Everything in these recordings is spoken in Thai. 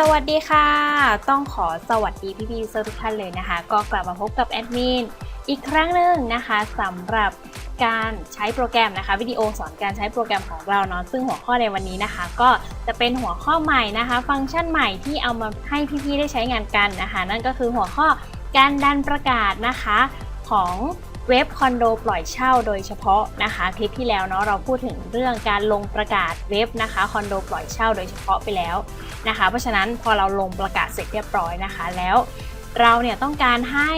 สวัสดีค่ะ ต้องขอสวัสดีพี่ๆเซอร์ทุกท่านเลยนะคะ ก็กลับมาพบกับแอดมินอีกครั้งหนึ่งนะคะสำหรับการใช้โปรแกรมนะคะ วิดีโอสอนการใช้โปรแกรมของเราเนาะซึ่งหัวข้อในวันนี้นะคะ ก็จะเป็นหัวข้อใหม่นะคะ ฟังก์ชันใหม่ที่เอามาให้พี่ๆได้ใช้งานกันนะคะ นั่นก็คือหัวข้อการดันประกาศนะคะของ เว็บคอนโดปล่อยเช่าโดยเฉพาะนะคะคลิปที่แล้วเนาะเราพูดถึงเรื่องการลงประกาศเว็บนะคะคอนโดปล่อยเช่าโดยเฉพาะไปแล้วนะคะ เพราะฉะนั้นพอเราลงประกาศเสร็จเรียบร้อยนะคะ แล้วเราเนี่ยต้องการให้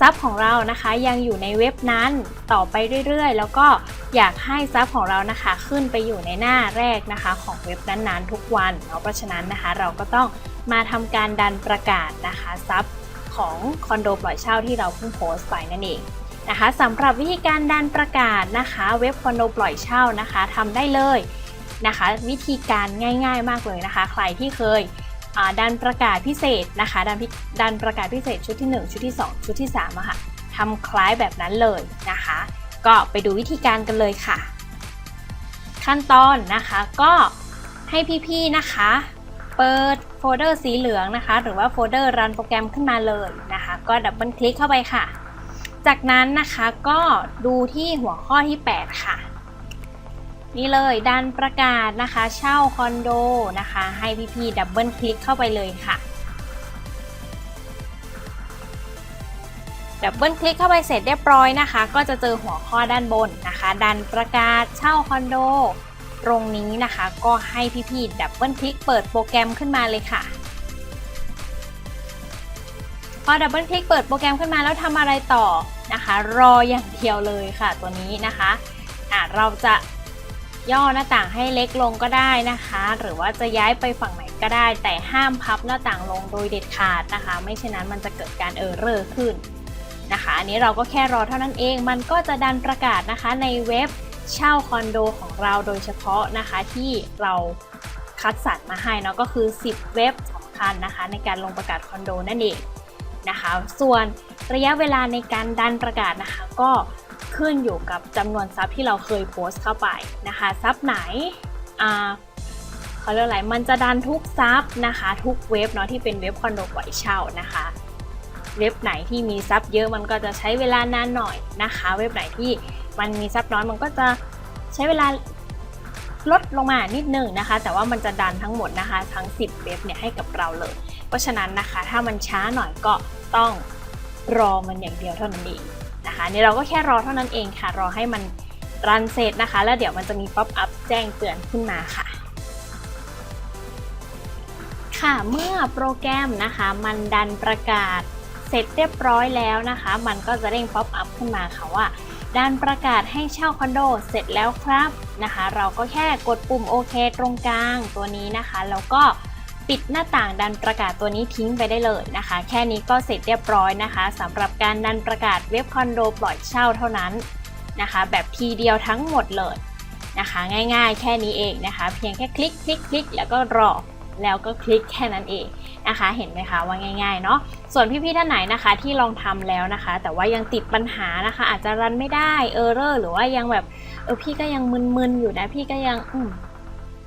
ซับของเรานะคะยังอยู่ในเว็บนั้นต่อไปเรื่อยๆ แล้วก็อยากให้ซับของเรานะคะขึ้นไปอยู่ในหน้าแรกนะคะของเว็บนั้นๆทุกวันเนาะเพราะฉะนั้นนะคะเราก็ต้องมาทำการดันประกาศนะคะซับของคอนโดปล่อยเช่าที่เราเพิ่งโพสต์ไปนั่นเอง นะคะสำหรับวิธีการดันประกาศนะคะ เว็บคอนโดปล่อยเช่านะคะทำได้เลยนะคะ วิธีการง่าย ๆ มากเลยนะคะ ใครที่เคยดันประกาศพิเศษนะคะดันดันประกาศพิเศษชุดที่ 1 ชุดที่ 2 ชุดที่3อะค่ะทำคล้ายแบบนั้นเลยนะคะ ก็ไปดูวิธีการกันเลยค่ะ ขั้นตอนนะคะก็ให้พี่ๆนะคะ เปิดโฟลเดอร์สีเหลืองนะคะ หรือว่าโฟลเดอร์รันโปรแกรมขึ้นมาเลยนะคะ ก็ดับเบิลคลิกเข้าไปค่ะ จากนั้นนะคะก็ดูที่หัวข้อที่ 8 ค่ะ นี่เลยดันประกาศนะคะ เช่าคอนโดนะคะ ให้พี่ๆดับเบิลคลิกเข้าไปเลยค่ะดับเบิลคลิกเข้าไปเสร็จเรียบร้อยนะคะ ก็จะเจอหัวข้อด้านบนนะคะดันประกาศเช่าคอนโด ตรงนี้นะคะ ก็ให้พี่ๆดับเบิลคลิกเปิดโปรแกรมขึ้นมาเลยค่ะ พอดับเบิลคลิกเปิดโปรแกรมขึ้นมาแล้วทำอะไรต่อนะคะ รออย่างเดียวเลยค่ะตัวนี้นะคะะเราจะย่อหน้าต่างให้เล็กลงก็ได้นะคะ หรือว่าจะย้ายไปฝั่งไหนก็ได้ แต่ห้ามพับหน้าต่างลงโดยเด็ดขาดนะคะ ไม่เช่นนั้นมันจะเกิดการเออร์เรอร์ขึ้นนะคะ อันนี้เราก็แค่รอเท่านั้นเอง มันก็จะดันประกาศนะคะในเว็บเช่าคอนโดของเราโดยเฉพาะนะคะที่เราคัดสรรมาให้เนาะก็คือ 10 เว็บสำคัญนะคะ ในการลงประกาศคอนโดนั่นเอง นะคะ ส่วนระยะเวลาในการดันประกาศนะคะ ก็ขึ้นอยู่กับจำนวนซับที่เราเคยโพสต์เข้าไปนะคะซับไหนอ่าเขาเรียกอะไรมันจะดันทุกซับนะคะ ทุกเว็บเนาะที่เป็นเว็บคอนโดปล่อยเช่านะคะ เว็บไหนที่มีซับเยอะมันก็จะใช้เวลานานหน่อยนะคะ เว็บไหนที่มันมีซับน้อยมันก็จะใช้เวลาลดลงมานิดนึงนะคะ แต่ว่ามันจะดันทั้งหมดนะคะ ทั้ง 10 เว็บเนี่ยให้กับเราเลย ราะฉะนั้นนะคะ ถ้ามันช้าหน่อยก็ต้องรอมันอย่างเดียวเท่านั้นเองนะคะนี่เราก็แค่รอเท่านั้นเองค่ะ รอให้มันรันเสร็จนะคะ แล้วเดี๋ยวมันจะมีป๊อปอัพแจ้งเตือนขึ้นมาค่ะ ค่ะเมื่อโปรแกรมนะคะ มันดันประกาศเสร็จเรียบร้อยแล้วนะคะ มันก็จะเร่งป๊อปอัพขึ้นมาค่ะว่าดันประกาศให้เช่าคอนโดเสร็จแล้วครับนะคะ เราก็แค่กดปุ่มโอเคตรงกลางตัวนี้นะคะ แล้วก็ ปิดหน้าต่างดันประกาศตัวนี้ทิ้งไปได้เลยนะคะ แค่นี้ก็เสร็จเรียบร้อยนะคะสำหรับการดันประกาศเว็บคอนโดปล่อยเช่าเท่านั้นนะคะ แบบทีเดียวทั้งหมดเลยนะคะ ง่ายๆ แค่นี้เองนะคะ เพียงแค่คลิกคลิกคลิกแล้วก็รอแล้วก็คลิกแค่นั้นเองนะคะ เห็นไหมคะว่าง่ายๆเนาะส่วนพี่ๆท่านไหนนะคะที่ลองทำแล้วนะคะ แต่ว่ายังติดปัญหานะคะ อาจจะรันไม่ได้เออร์เรอร์หรือว่ายังแบบเออพี่ก็ยังมึนๆอยู่นะพี่ก็ยังอืม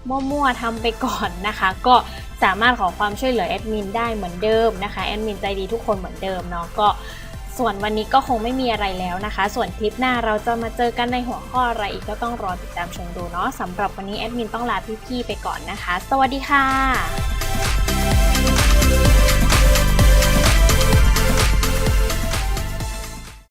มั่วๆทำไปก่อนนะคะ ก็สามารถขอความช่วยเหลือแอดมินได้เหมือนเดิมนะคะแอดมินใจดีทุกคนเหมือนเดิมเนาะก็ส่วนวันนี้ก็คงไม่มีอะไรแล้วนะคะ ส่วนคลิปหน้าเราจะมาเจอกันในหัวข้ออะไรอีกก็ต้องรอติดตามชมดูเนาะสำหรับวันนี้แอดมินต้องลาพี่ๆไปก่อนนะคะ สวัสดีค่ะ